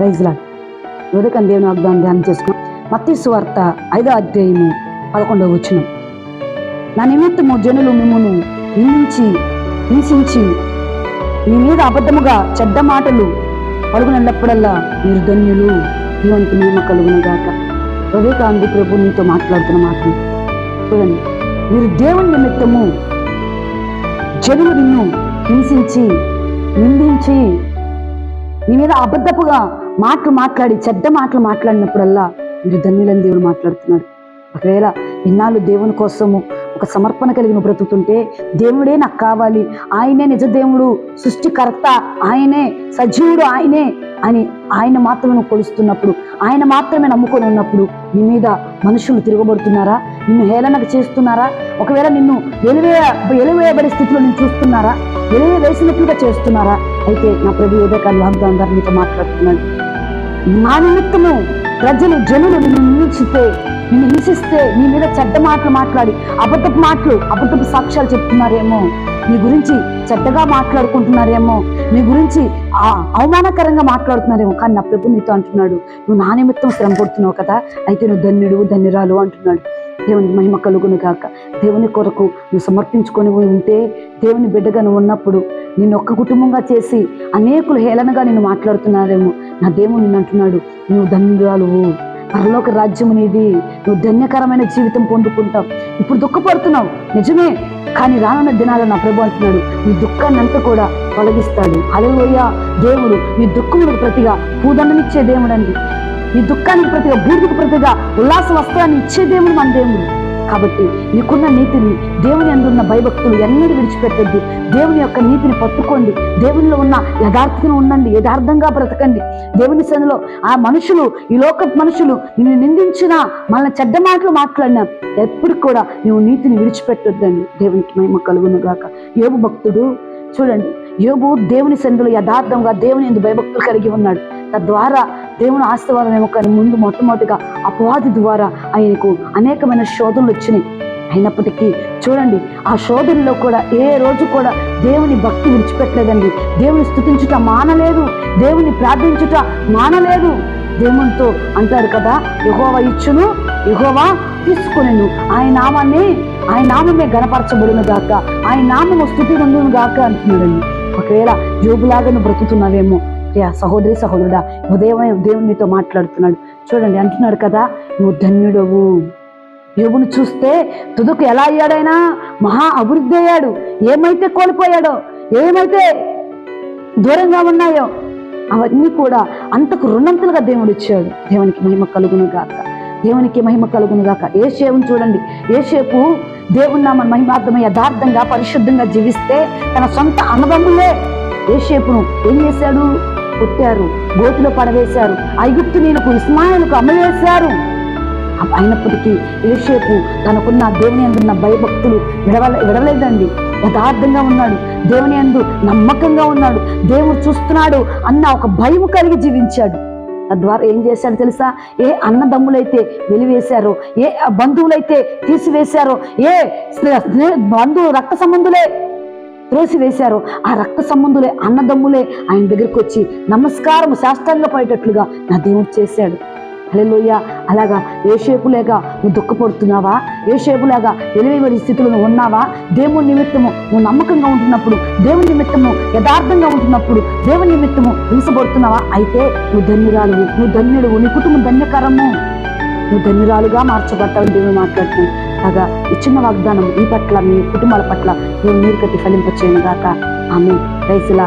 రైజ్లా ఉదకం దేవుని వాగ్దానం ధ్యానం చేసుకుని మత్తి సువార్త ఐదో అధ్యాయము పదకొండవ వచ్చిన నా నిమిత్తము జనులు మిమ్మల్ని నిందించి హింసించి మీ మీద అబద్ధముగా చెడ్డ మాటలు పలుకునల్లప్పుడల్లా మీరు ధన్యులు. దేవునికి మేము కలుగును గాక. వివేకానంది ప్రభు నీతో మాట్లాడుతున్న మాట చూడండి మీరు దేవుని నిమిత్తము జనులు నిన్ను హింసించి నిందించి నీ మీద అబద్ధపుగా మాటలు మాట్లాడి చెడ్డ మాటలు మాట్లాడినప్పుడల్లా మీరు ధన్యులని దేవుడు మాట్లాడుతున్నాడు. ఒకవేళ ఇన్నాళ్ళు దేవుని కోసము ఒక సమర్పణ కలిగిన బ్రతుకుతుంటే దేవుడే నాకు కావాలి ఆయనే నిజ దేవుడు సృష్టికర్త ఆయనే సజీవుడు ఆయనే అని ఆయన మాత్రమే నువ్వు కొలుస్తున్నప్పుడు ఆయన మాత్రమే నమ్ముకొని ఉన్నప్పుడు నీ మీద మనుషులు తిరగబడుతున్నారా? నిన్ను హేళనకు చేస్తున్నారా? ఒకవేళ నిన్ను ఎలివే ఎలివేయబడే స్థితిలో నేను చూస్తున్నారా? ఎలివే వేసినట్లుగా చేస్తున్నారా? అయితే నా ప్రభు ఏదో కానీ ద్వారా నీతో మాట్లాడుతున్నాడు. నా నిమిత్తము ప్రజలు జనులు నిన్ను నిందించితే నిన్ను హింసిస్తే నీ మీద చెడ్డ మాటలు మాట్లాడి అబద్ధపు మాటలు అబద్ధపు సాక్ష్యాలు చెప్తున్నారేమో. నీ గురించి చెడ్డగా మాట్లాడుకుంటున్నారేమో. నీ గురించి ఆ అవమానకరంగా మాట్లాడుతున్నారేమో. కానీ నా ప్రభు నీతో అంటున్నాడు నువ్వు నా నిమిత్తం శ్రమ పడుతున్నావు కదా అయితే నువ్వు ధన్యుడు ధన్యురాలు అంటున్నాడు. దేవుని మహిమ కలుగును కాక దేవుని కొరకు నువ్వు సమర్పించుకొని ఉంటే దేవుని బిడ్డగా నువ్వు ఉన్నప్పుడు నిన్ను ఒక్క కుటుంబంగా చేసి అనేకులు హేళనగా నేను మాట్లాడుతున్నారేమో. నా దేవుడు అంటున్నాడు. నువ్వు ధన్యురాలువు పరలోక రాజ్యం అనేది నువ్వు ధన్యకరమైన జీవితం పొందుకుంటావు. ఇప్పుడు దుఃఖపడుతున్నావు. నిజమే. కానీ రానున్న దినాల్లో నా ప్రభు అంటున్నాడు. నీ దుఃఖాన్ని అంతా కూడా తొలగిస్తాడు. అలలోయ దేవుడు నీ దుఃఖములకు ప్రతిగా పూదండనిచ్చే దేవుడు అండి నీ దుఃఖానికి ప్రతిగా బూడిదకు ప్రతిగా ఉల్లాస వస్త్రాన్ని ఇచ్చే దేవుడు మన దేవుడు. కాబట్టి నీకున్న నీతిని దేవుని అందున్న భయభక్తులు ఎన్నడూ విడిచిపెట్టద్దు. దేవుని యొక్క నీతిని పట్టుకోండి. దేవునిలో ఉన్న యథార్థతను ఉండండి. యథార్థంగా బ్రతకండి. దేవుని సన్నిలో ఆ మనుషులు ఈ లోక మనుషులు నిన్ను నిందించినా మన చెడ్డ మాటలు మాట్లాడినా ఎప్పుడు కూడా నువ్వు నీతిని విడిచిపెట్టొద్దండి. దేవునికి మహిమ కలుగును గాక. యోగు భక్తుడు చూడండి. యోగు దేవుని సన్నిధిలో యథార్థంగా దేవుని ఎందు భయభక్తులు కలిగి ఉన్నాడు. తద్వారా దేవుని ఆశీర్వాదం కానీ ముందు మొట్టమొదటిగా అపవాది ద్వారా ఆయనకు అనేకమైన శోధనలు వచ్చినాయి. అయినప్పటికీ చూడండి ఆ శోధనలో కూడా ఏ రోజు కూడా దేవుని భక్తి విడిచిపెట్టలేదండి. దేవుని స్థుతించుట మానలేదు. దేవుని ప్రార్థించుట మానలేదు. దేవునితో అంటాడు కదా యహోవ ఇచ్చును యహోవా తీసుకునేను. ఆయన నామాన్ని ఆయన నామమే గణపరచబడిన గాక. ఆయన నామము స్థుతి నందును గాక అంటున్నాడండి. ఒకవేళ జోబులాగా నువ్వు బ్రతుకుతున్నావేమో ప్రియా సహోదరి సహోదరుడా ఉదయమే దేవుడు నీతో మాట్లాడుతున్నాడు. చూడండి అంటున్నాడు కదా నువ్వు ధన్యుడవు. యోగును చూస్తే తుదుకు ఎలా అయ్యాడైనా? మహా అభివృద్ధి అయ్యాడు. ఏమైతే కోల్పోయాడో ఏమైతే దూరంగా ఉన్నాయో అవన్నీ కూడా అంతకు రుణంతులుగా దేవుడు ఇచ్చాడు. దేవునికి మహిమ కలుగును గాక. దేవునికి మహిమ కలుగును గాక. ఏ షేపును చూడండి. ఏ షేపు దేవుని నామ మహిమార్థమై యథార్థంగా పరిశుద్ధంగా జీవిస్తే తన సొంత అనుభవములే ఏ షేపును ఏం చేశాడు? కొట్టారు గోతిలో పడవేశారు ఐగుప్తు నీలకు ఇస్మాయిల్కు అమ్మవేశారు. అయినప్పటికీ ఏషేపు తనకున్న దేవుని అందున్న భయభక్తులు విడవల విడవలేదండి. యథార్థంగా ఉన్నాడు. దేవుని అందు నమ్మకంగా ఉన్నాడు. దేవుడు చూస్తున్నాడు అన్న ఒక భయం కలిగి జీవించాడు. తద్వారా ఏం చేశాడు తెలుసా? ఏ అన్నదమ్ములైతే వెలివేశారో ఏ బంధువులైతే తీసివేశారో ఏ స్నే- బంధువు రక్త సంబంధులే త్రోసివేశారో. ఆ రక్త సంబంధులే అన్నదమ్ములే ఆయన దగ్గరికి వచ్చి నమస్కారం శాస్త్రంగా పడేటట్లుగా నా దేవుడు చేశాడు. హలోయ అలాగా ఏ షేపులేగా నువ్వు దుఃఖపడుతున్నావా? ఏ షేపులేగా వెలివేయబడి స్థితిలో నువ్వు ఉన్నావా? దేవుని నిమిత్తము నువ్వు నమ్మకంగా ఉంటున్నప్పుడు దేవుని నిమిత్తము యథార్థంగా ఉంటున్నప్పుడు దేవుని నిమిత్తము హింసపడుతున్నావా? అయితే నువ్వు ధన్యురాలు నువ్వు ధన్యుడు నీ కుటుంబం ధన్యకరము. నువ్వు ధన్యురాలుగా మార్చబడతావు దేవుడు మాట్లాడుతున్నావు కాగా ఇచ్చిన వాగ్దానం ఈ పట్ల మీ కుటుంబాల పట్ల మేము నీరు కట్టి ఫలింపచేయను గాక. ఆమె రైతులా